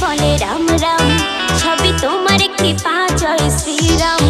বলে রাম রাম সবই তোমার কৃপা জয় শ্রীরাম।